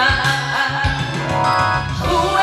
สาน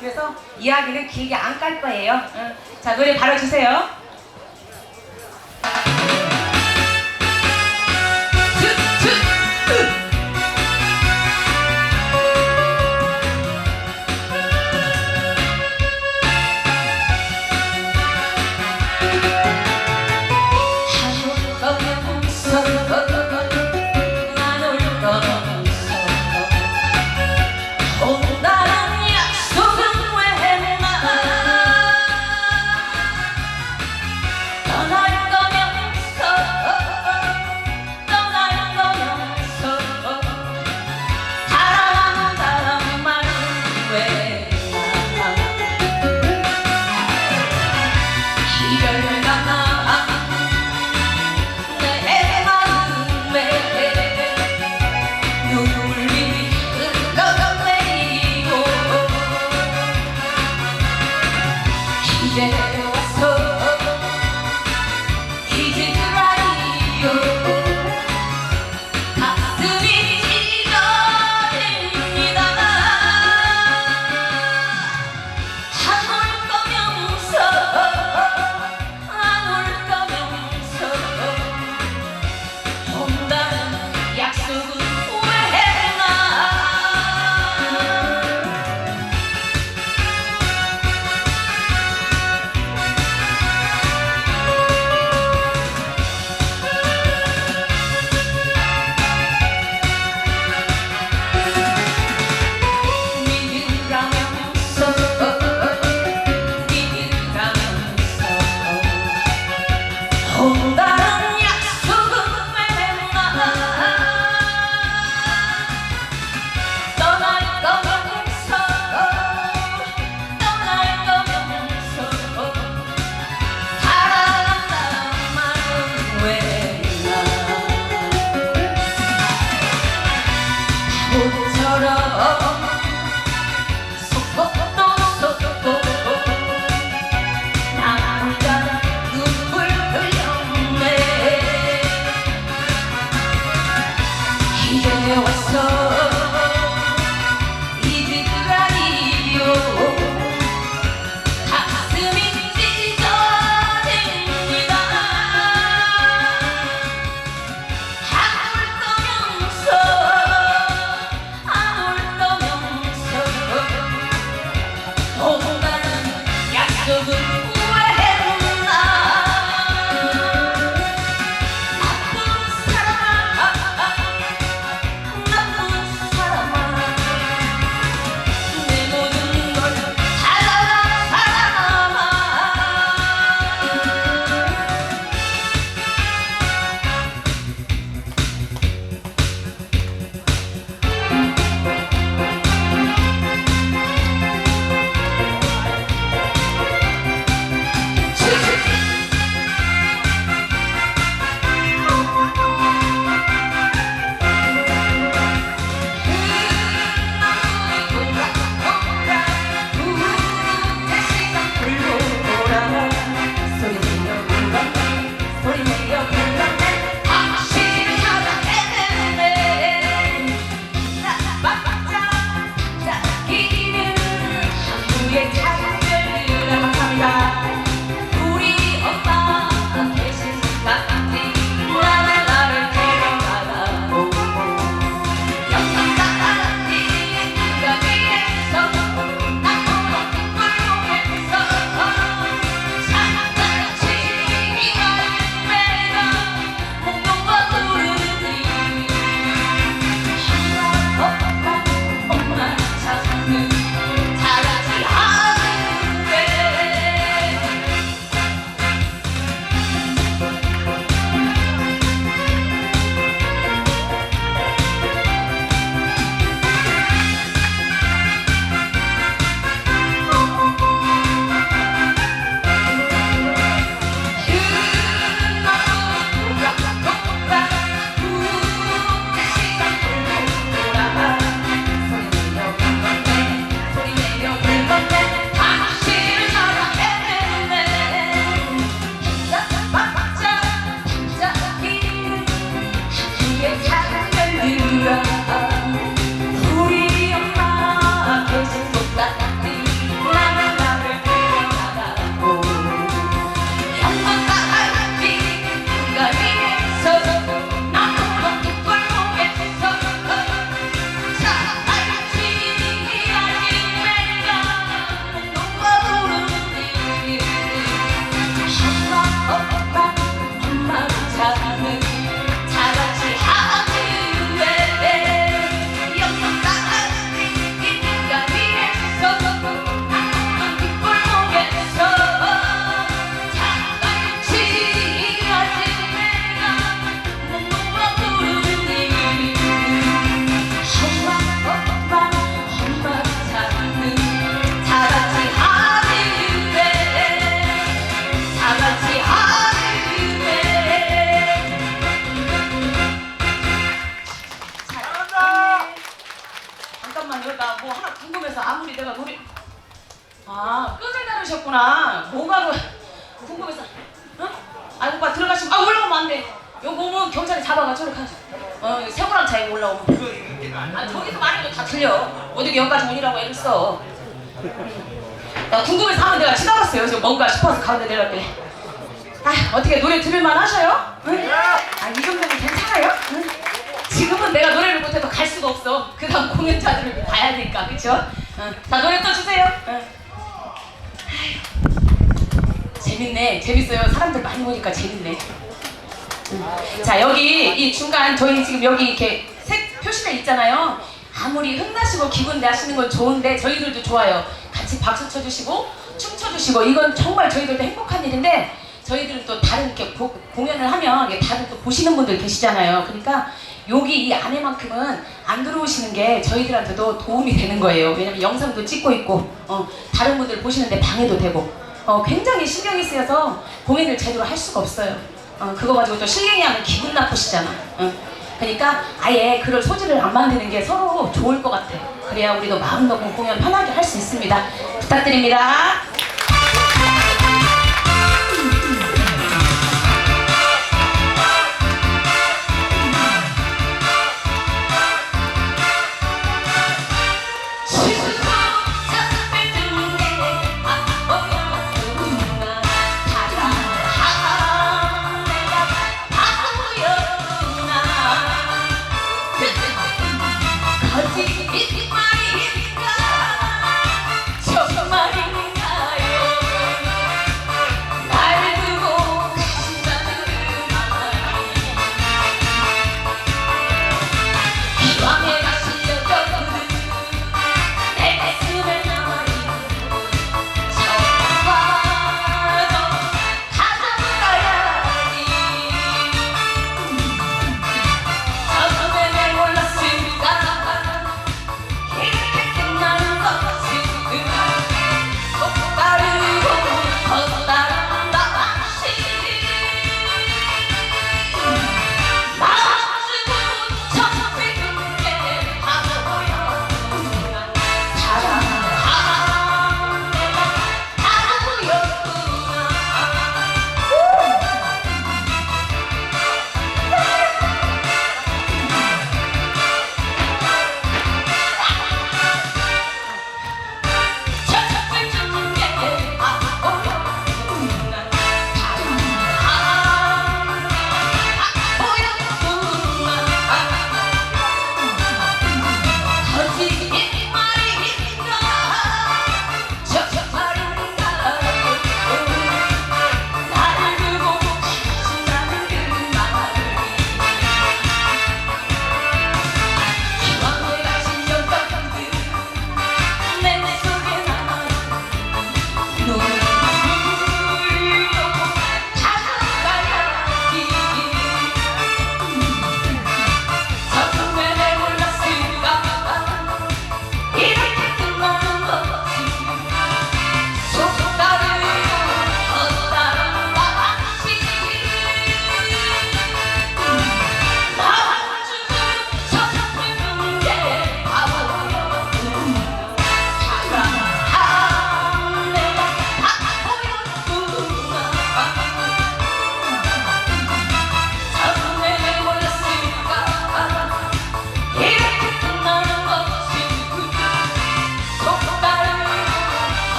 그래서 이야기를 길게 안 깔 거예요. 자, 노래 바로 주세요. 여기까지 오니라고 애를 써 나 궁금해서 하면 내가 지나갔어요 그래서 뭔가 싶어서 가운데 내렸더니 아 어떻게 노래 들을만 하셔요? 응? 아 이 정도면 괜찮아요? 응? 지금은 내가 노래를 못해도 갈 수가 없어 그 다음 공연자들을 봐야 되니까 그쵸? 응. 자 노래 또 주세요 응. 재밌네 재밌어요 사람들 많이 오니까 재밌네 응. 자 여기 이 중간 저희 지금 여기 이렇게 색 표시가 있잖아요 아무리 흥나시고 기분 내시는 건 좋은데 저희들도 좋아요. 같이 박수 쳐주시고 춤 춰주시고 이건 정말 저희들도 행복한 일인데 저희들은 또 다른 이렇게 고- 공연을 하면 다른 또 보시는 분들 계시잖아요. 그러니까 여기 이 안에만큼은 안 들어오시는 게 저희들한테도 도움이 되는 거예요. 왜냐면 영상도 찍고 있고 어, 다른 분들 보시는데 방해도 되고. 어, 굉장히 신경이 쓰여서 공연을 제대로 할 수가 없어요. 어, 그거 가지고 또 실갱이 하면 기분 나쁘시잖아. 어. 그러니까 아예 그럴 소지를 안 만드는 게 서로 좋을 것 같아. 그래야 우리도 마음 놓고 공연 편하게 할 수 있습니다. 부탁드립니다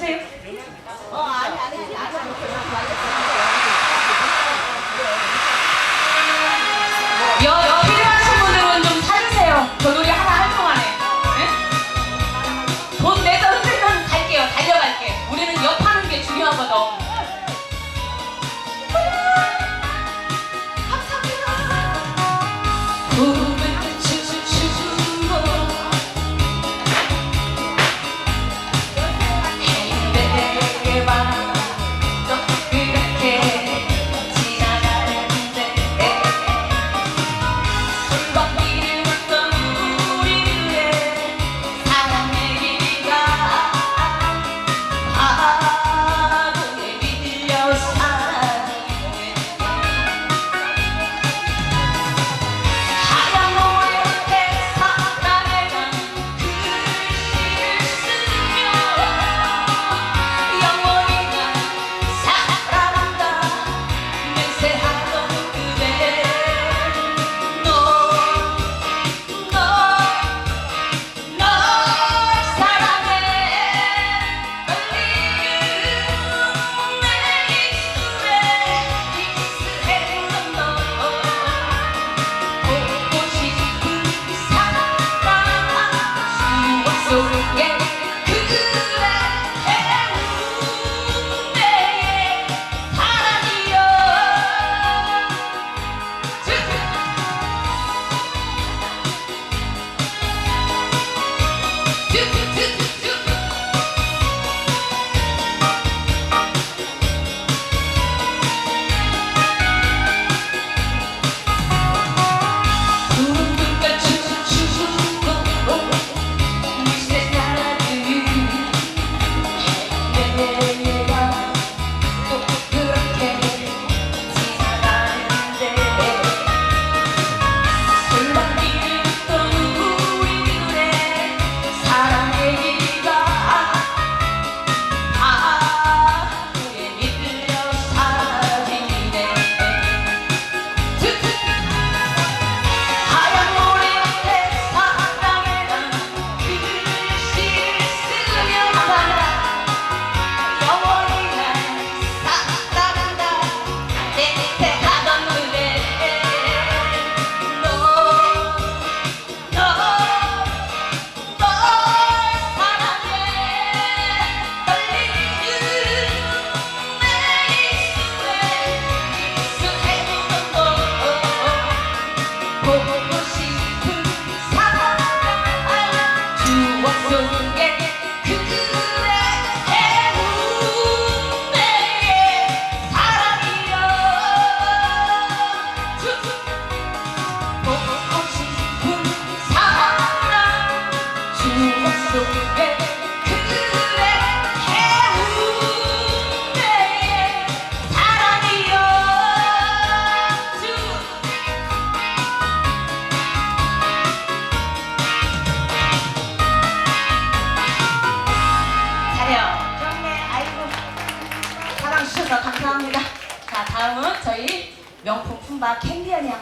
주세요. 어, 아니, 아니, 아니, 아니. 여, 여 필요하신 분들은 좀 찾으세요. 저 노래 하나 할 동안에. 돈 내서 흔들면 갈게요. 달려갈게. 우리는 옆 하는 게 중요하거든. 감사합니다.